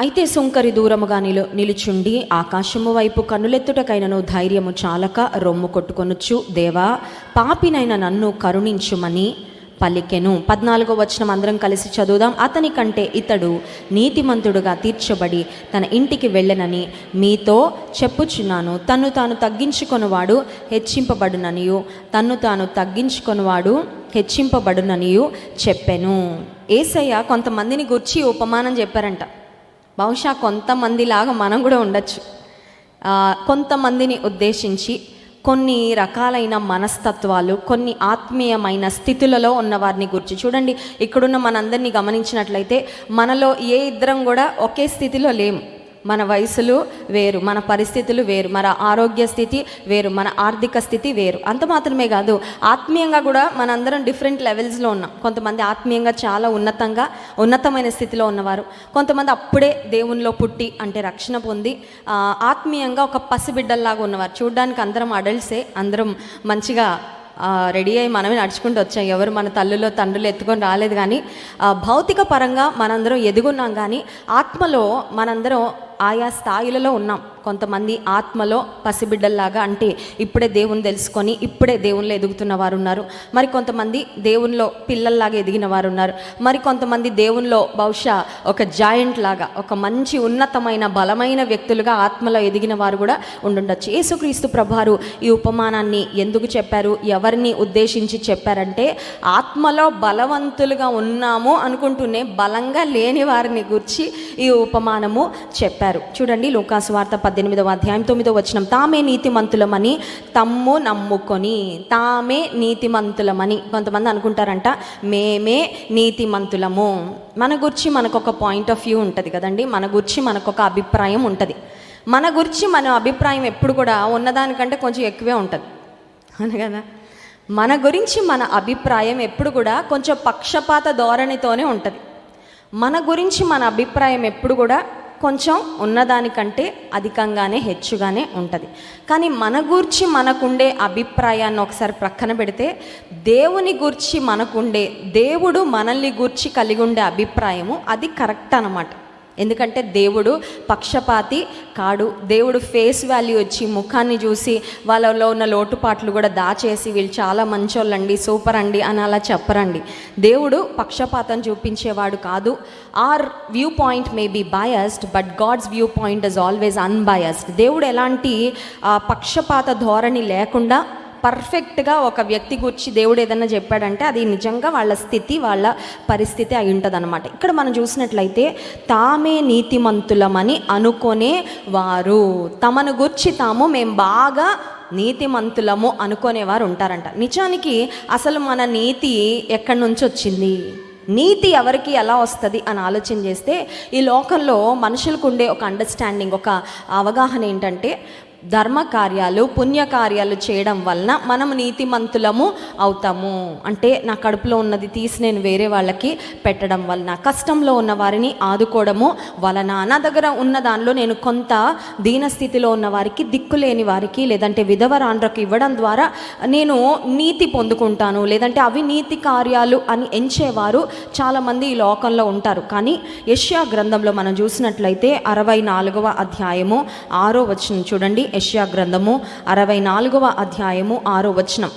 అయితే సుంకరి దూరముగా నిలు నిలుచుండి ఆకాశము వైపు కన్నులెత్తుటకైనను ధైర్యము చాలక రొమ్ము కొట్టుకొనుచు దేవా పాపినైన నన్ను కరుణించుమని పలికెను. పద్నాలుగో వచనం అందరం కలిసి చదువుదాం. అతని కంటే ఇతడు నీతిమంతుడుగా తీర్చబడి తన ఇంటికి వెళ్ళనని మీతో చెప్పుచున్నాను. తన్ను తాను తగ్గించుకొనివాడు హెచ్చింపబడుననియు. తన్ను తాను తగ్గించుకొనివాడు హెచ్చింపబడుననియు చెప్పెను. ఏసయ్య కొంతమందిని గుర్చి ఉపమానం చెప్పారంట. బహుశా కొంతమందిలాగా మనం కూడా ఉండొచ్చు. కొంతమందిని ఉద్దేశించి కొన్ని రకాలైన మనస్తత్వాలు కొన్ని ఆత్మీయమైన స్థితులలో ఉన్న వారిని గురించి. చూడండి ఇక్కడున్న మనందరినీ గమనించినట్లయితే మనలో ఏ ఇద్దరం కూడా ఒకే స్థితిలో లేము. మన వయసులు వేరు మన పరిస్థితులు వేరు మన ఆరోగ్య స్థితి వేరు మన ఆర్థిక స్థితి వేరు. అంత మాత్రమే కాదు ఆత్మీయంగా కూడా మనందరం డిఫరెంట్ లెవెల్స్లో ఉన్నాం. కొంతమంది ఆత్మీయంగా చాలా ఉన్నతంగా ఉన్నతమైన స్థితిలో ఉన్నవారు. కొంతమంది అప్పుడే దేవునిలో పుట్టి అంటే రక్షణ పొంది ఆత్మీయంగా ఒక పసిబిడ్డల్లాగా ఉన్నవారు. చూడడానికి అందరం అడల్ట్సే అందరం మంచిగా రెడీ అయ్యి మనమే నడుచుకుంటూ వచ్చాం. ఎవరు మన తల్లులో తండ్రులు ఎత్తుకొని రాలేదు కానీ భౌతిక పరంగా మనందరం ఎదుగున్నాం కానీ ఆత్మలో మనందరం ఆయా స్థాయిలలో ఉన్నాం. కొంతమంది ఆత్మలో పసిబిడ్డల్లాగా అంటే ఇప్పుడే దేవుని తెలుసుకొని ఇప్పుడే దేవునిలో ఎదుగుతున్న వారు ఉన్నారు మరి కొంతమంది దేవునిలో పిల్లల్లాగా ఎదిగిన వారు ఉన్నారు మరి కొంతమంది దేవునిలో బహుశా ఒక జాయింట్ లాగా ఒక మంచి ఉన్నతమైన బలమైన వ్యక్తులుగా ఆత్మలో ఎదిగిన వారు కూడా ఉండుండొచ్చు. యేసుక్రీస్తు ప్రభారు ఈ ఉపమానాన్ని ఎందుకు చెప్పారు? ఎవరిని ఉద్దేశించి చెప్పారంటే ఆత్మలో బలవంతులుగా ఉన్నాము అనుకుంటూనే బలంగా లేని వారిని గురించి ఈ ఉపమానము చెప్పారు. చూడండి లోకాసు వార్త పద్దెనిమిదవ అధ్యాయం తొమ్మిదో వచనం. తామే నీతిమంతులమని తమ్ము నమ్ముకొని తామే నీతిమంతులమని. కొంతమంది అనుకుంటారంట మేమే నీతిమంతులము. మన గురించి మనకు ఒక పాయింట్ ఆఫ్ వ్యూ ఉంటుంది కదండి. మన గురించి మనకు ఒక అభిప్రాయం ఉంటుంది. మన గురించి మన అభిప్రాయం ఎప్పుడు కూడా ఉన్నదానికంటే కొంచెం ఎక్కువే ఉంటుంది. అవును కదా? మన గురించి మన అభిప్రాయం ఎప్పుడు కూడా కొంచెం పక్షపాత ధోరణితోనే ఉంటుంది. మన గురించి మన అభిప్రాయం ఎప్పుడు కూడా కొంచెం ఉన్నదానికంటే అధికంగానే హెచ్చుగానే ఉంటుంది. కానీ మన గూర్చి మనకుండే అభిప్రాయాన్ని ఒకసారి ప్రక్కన పెడితే దేవుని గూర్చి మనకుండే దేవుడు మనల్ని గూర్చి కలిగి ఉండే అభిప్రాయము అది కరెక్ట్ అన్నమాట. ఎందుకంటే దేవుడు పక్షపాతి కాడు. దేవుడు ఫేస్ వాల్యూ వచ్చి ముఖాన్ని చూసి వాళ్ళలో ఉన్న లోటుపాట్లు కూడా దాచేసి వీళ్ళు చాలా మంచోళ్ళండి సూపర్ అండి అని అలా చెప్పరండి. దేవుడు పక్షపాతం చూపించేవాడు కాదు. Our view point may be biased but god's view point is always unbiased దేవుడు ఎలాంటి పక్షపాత ధోరణి లేకుండా పర్ఫెక్ట్గా ఒక వ్యక్తి గురించి దేవుడు ఏదైనా చెప్పాడంటే అది నిజంగా వాళ్ళ స్థితి వాళ్ళ పరిస్థితి అయి ఉంటుంది అనమాట ఇక్కడ మనం చూసినట్లయితే తామే నీతిమంతులమని అనుకునే వారు. తమను గుర్చి తాము మేము బాగా నీతిమంతులము అనుకునేవారు ఉంటారంట. నిజానికి అసలు మన నీతి ఎక్కడి నుంచి వచ్చింది? నీతి ఎవరికి ఎలా వస్తుంది అని ఆలోచన చేస్తే ఈ లోకంలో మనుషులకు ఉండే ఒక అండర్స్టాండింగ్ ఒక అవగాహన ఏంటంటే ధర్మకార్యాలు పుణ్యకార్యాలు చేయడం వలన మనం నీతిమంతులము అవుతాము. అంటే నా కడుపులో ఉన్నది తీసి నేను వేరే వాళ్ళకి పెట్టడం వలన కష్టంలో ఉన్న వారిని ఆదుకోవడము వలన నా దగ్గర ఉన్న దానిలో నేను కొంత దీనస్థితిలో ఉన్న వారికి దిక్కులేని వారికి లేదంటే విధవరాండ్రకు ఇవ్వడం ద్వారా నేను నీతి పొందుకుంటాను. లేదంటే అవి నీతి కార్యాలు అని ఎంచేవారు చాలామంది ఈ లోకంలో ఉంటారు. కానీ యష్యా గ్రంథంలో మనం చూసినట్లయితే అరవై నాలుగవ అధ్యాయము ఆరో వచనం చూడండి. యష్యా గ్రంథము అరవై నాలుగవ అధ్యాయము ఆరో వచనం.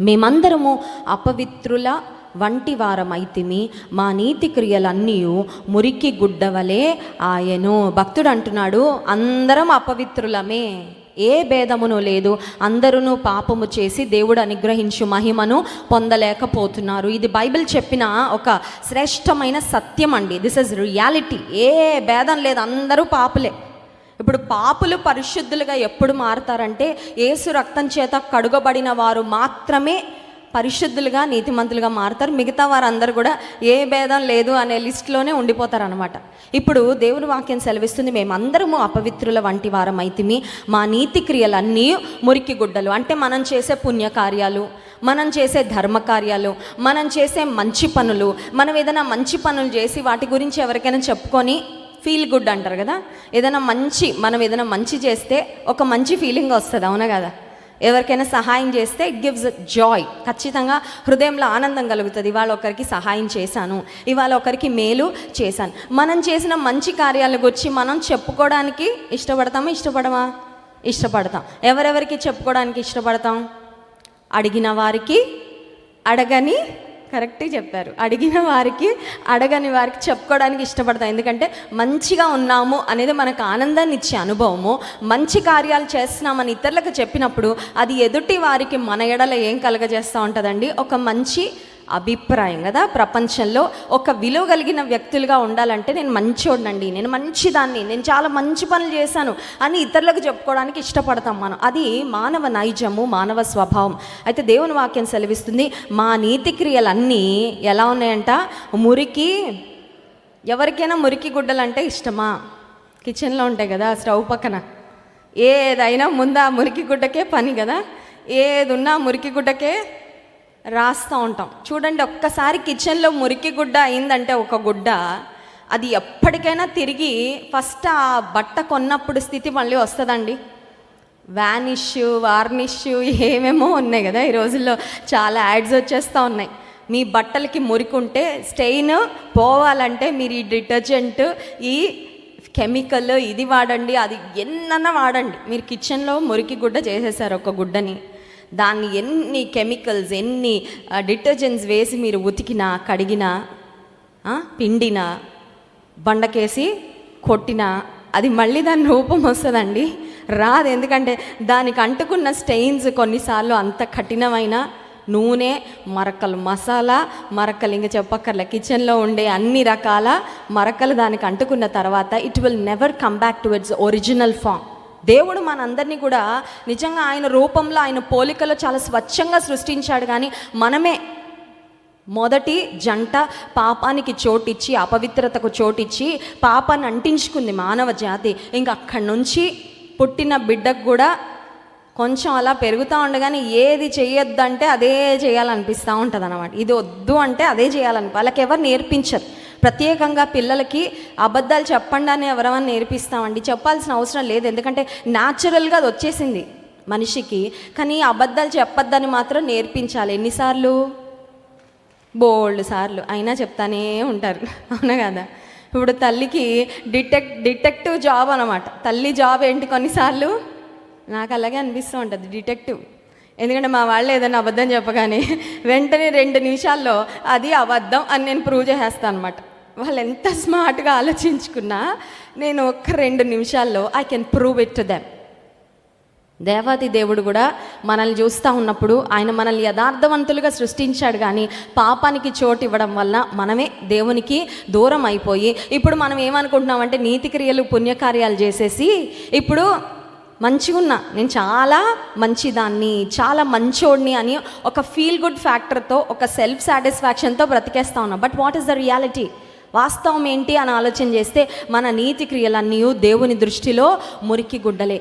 మేమందరము అపవిత్రుల వంటి వారమైతిమి మా నీతి క్రియలన్నీ మురికి గుడ్డవలే ఆయను. భక్తుడు అంటున్నాడు అందరం అపవిత్రులమే. ఏ భేదమును లేదు. అందరూ పాపము చేసి దేవుడు అనుగ్రహించు మహిమను పొందలేకపోతున్నారు. ఇది బైబిల్ చెప్పిన ఒక శ్రేష్టమైన సత్యం అండి దిస్ ఇస్ రియాలిటీ ఏ భేదం లేదు. అందరూ పాపులే. ఇప్పుడు పాపులు పరిశుద్ధులుగా ఎప్పుడు మారతారంటే ఏసు రక్తం చేత కడుగబడిన వారు మాత్రమే పరిశుద్ధులుగా నీతిమంతులుగా మారుతారు. మిగతా వారందరూ కూడా ఏ భేదం లేదు అనే లిస్టులోనే ఉండిపోతారు అనమాట ఇప్పుడు దేవుని వాక్యం సెలవిస్తుంది మేమందరము అపవిత్రుల వంటి వారం మా నీతి క్రియలన్నీ మురికి గుడ్డలు. అంటే మనం చేసే పుణ్యకార్యాలు మనం చేసే ధర్మకార్యాలు మనం చేసే మంచి పనులు మనం ఏదైనా మంచి పనులు చేసి వాటి గురించి ఎవరికైనా చెప్పుకొని ఫీల్ గుడ్ అంటారు కదా? ఏదైనా మంచి మనం ఏదైనా మంచి చేస్తే ఒక మంచి ఫీలింగ్ వస్తుంది అవునా కదా? ఎవరికైనా సహాయం చేస్తే ఇట్ గివ్స్ జాయ్ ఖచ్చితంగా హృదయంలో ఆనందం కలుగుతుంది. ఇవాళ ఒకరికి సహాయం చేశాను. ఇవాళ ఒకరికి మేలు చేశాను. మనం చేసిన మంచి కార్యాల గురించి మనం చెప్పుకోవడానికి ఇష్టపడతామా ఇష్టపడమా? ఇష్టపడతాం. ఎవరెవరికి చెప్పుకోవడానికి ఇష్టపడతాం? అడిగిన వారికి అడగని కరెక్టే చెప్పారు. అడిగిన వారికి అడగని వారికి చెప్పుకోవడానికి ఇష్టపడతాం. ఎందుకంటే మంచిగా ఉన్నాము అనేది మనకు ఆనందాన్ని ఇచ్చే అనుభవము. మంచి కార్యాలు చేస్తున్నామని ఇతరులకు చెప్పినప్పుడు అది ఎదుటి వారికి మన ఎడల ఏం కలగజేస్తూ ఉంటుందండి? ఒక మంచి అభిప్రాయం కదా? ప్రపంచంలో ఒక విలువ కలిగిన వ్యక్తులుగా ఉండాలంటే నేను మంచోడినండి. నేను మంచిదాన్ని నేను చాలా మంచి పనులు చేశాను అని ఇతరులకు చెప్పుకోవడానికి ఇష్టపడతాం మనం. అది మానవ నైజము మానవ స్వభావం. అయితే దేవుని వాక్యం సెలవిస్తుంది మా నీతి క్రియలన్నీ ఎలా ఉన్నాయంట? మురికి ఎవరికైనా మురికి గుడ్డలు అంటే ఇష్టమా? కిచెన్లో ఉంటాయి కదా స్టవ్ పక్కన. ఏదైనా ముందు ఆ మురికి గుడ్డకే పని కదా? ఏది ఉన్నా మురికి గుడ్డకే రాస్తూ ఉంటాం. చూడండి ఒక్కసారి కిచెన్లో మురికి గుడ్డ అయిందంటే ఒక గుడ్డ అది ఎప్పటికైనా తిరిగి ఫస్ట్ ఆ బట్ట కొన్నప్పుడు స్థితి మళ్ళీ వస్తుందండి. వ్యానిష్ వార్నిష్ ఏమేమో ఉన్నాయి కదా ఈ రోజుల్లో. చాలా యాడ్స్ వచ్చేస్తూ ఉన్నాయి. మీ బట్టలకి మురికి ఉంటే స్టెయిన్ పోవాలంటే మీరు ఈ డిటర్జెంట్ ఈ కెమికల్ ఇది వాడండి అది ఎన్నన్నా వాడండి. మీరు కిచెన్లో మురికి గుడ్డ చేసేసారు ఒక గుడ్డని. దాన్ని ఎన్ని కెమికల్స్ ఎన్ని డిటర్జెంట్స్ వేసి మీరు ఉతికినా కడిగినా పిండినా బండకేసి కొట్టినా అది మళ్ళీ దాని రూపం వస్తుందండి. రాదు ఎందుకంటే దానికి అంటుకున్న స్టెయిన్స్ కొన్నిసార్లు అంత కఠినమైన నూనె మరకలు మసాలా మరకలు ఇంకా చెప్పక్కర్లే. కిచెన్లో ఉండే అన్ని రకాల మరకలు దానికి అంటుకున్న తర్వాత it will never come back to its original form దేవుడు మనందరినీ కూడా నిజంగా ఆయన రూపంలో ఆయన పోలికలో చాలా స్వచ్ఛంగా సృష్టించాడు కానీ మనమే మొదటి జంట పాపానికి చోటిచ్చి అపవిత్రతకు చోటిచ్చి పాపాన్ని అంటించుకుంది మానవ జాతి. ఇంకా అక్కడి నుంచి పుట్టిన బిడ్డకు కూడా కొంచెం అలా పెరుగుతూ ఉండగానే ఏది చేయొద్దంటే అదే చేయాలనిపిస్తూ ఉంటుంది అనమాట ఇది వద్దు అంటే అదే చేయాలని వాళ్ళకి ఎవరు నేర్పించరు. ప్రత్యేకంగా పిల్లలకి అబద్ధాలు చెప్పండి అని ఎవరైనా నేర్పిస్తామండి. చెప్పాల్సిన అవసరం లేదు. ఎందుకంటే న్యాచురల్గా అది వచ్చేసింది మనిషికి. కానీ అబద్ధాలు చెప్పొద్దని మాత్రం నేర్పించాలి. ఎన్నిసార్లు? బోల్డ్ సార్లు. అయినా చెప్తానే ఉంటారు. అవునా కదా? ఇప్పుడు తల్లికి డిటెక్ట్ డిటెక్టివ్ జాబ్ అనమాట తల్లి జాబ్ ఏంటి కొన్నిసార్లు? నాకు అలాగే అనిపిస్తూ ఉంటుంది. డిటెక్టివ్. ఎందుకంటే మా వాళ్ళు ఏదైనా అబద్ధం చెప్పగానే వెంటనే రెండు నిమిషాల్లో అది అబద్ధం అని నేను ప్రూవ్ చేసేస్తాను అనమాట వాళ్ళు ఎంత స్మార్ట్గా ఆలోచించుకున్నా నేను ఒక్క రెండు నిమిషాల్లో I can prove it to them దేవాది దేవుడు కూడా మనల్ని చూస్తూ ఉన్నప్పుడు ఆయన మనల్ని యథార్థవంతులుగా సృష్టించాడు కానీ పాపానికి చోటు ఇవ్వడం వల్ల మనమే దేవునికి దూరం అయిపోయి ఇప్పుడు మనం ఏమనుకుంటున్నామంటే నీతి క్రియలు పుణ్యకార్యాలు చేసేసి ఇప్పుడు మంచిగా ఉన్నా. నేను చాలా మంచిదాన్ని చాలా మంచోడిని అని ఒక ఫీల్ గుడ్ ఫ్యాక్టర్తో ఒక సెల్ఫ్ సాటిస్ఫాక్షన్తో బ్రతికేస్తా ఉన్నా. But what is the reality వాస్తవం ఏంటి అని ఆలోచన చేస్తే మన నీతి క్రియలన్నీ దేవుని దృష్టిలో మురికి గుడ్డలే.